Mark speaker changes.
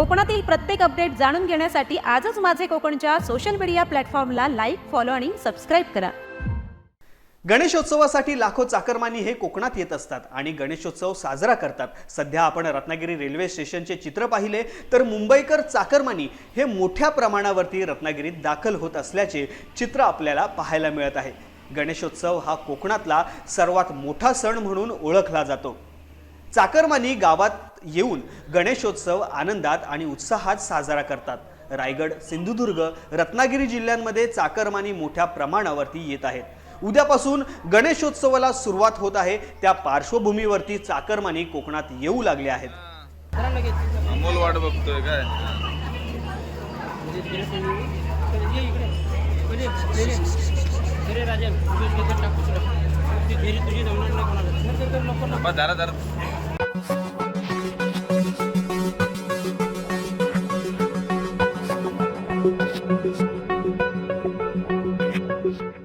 Speaker 1: कोकणातील प्रत्येक अपडेट जाणून घेण्यासाठी आजच माझे कोकणच्या सोशल मीडिया प्लॅटफॉर्मला लाईक फॉलो आणि सबस्क्राईब करा.
Speaker 2: गणेशोत्सवासाठी लाखो चाकरमानी हे कोकणात येत असतात आणि गणेशोत्सव साजरा करतात. सध्या आपण रत्नागिरी रेल्वे स्टेशनचे चित्र पाहिले तर मुंबईकर चाकरमानी हे मोठ्या प्रमाणावरती रत्नागिरीत दाखल होत असल्याचे चित्र आपल्याला पाहायला मिळत आहे. गणेशोत्सव हा कोकणातला सर्वात मोठा सण म्हणून ओळखला जातो. चाकरमानी गावात येऊन गणेशोत्सव आनंदात आणि उत्साहात साजरा करतात रायगड सिंधुदुर्ग रत्नागिरी जिल्ह्यांमध्ये चाकरमानी मोठ्या प्रमाणावरती येत आहेत उद्यापासून गणेशोत्सवाला सुरुवात होत आहे त्या पार्श्वभूमीवरती चाकरमानी कोकणात येऊ लागले आहेत
Speaker 3: अमोल वाट बघतोय काय बा, Thank you.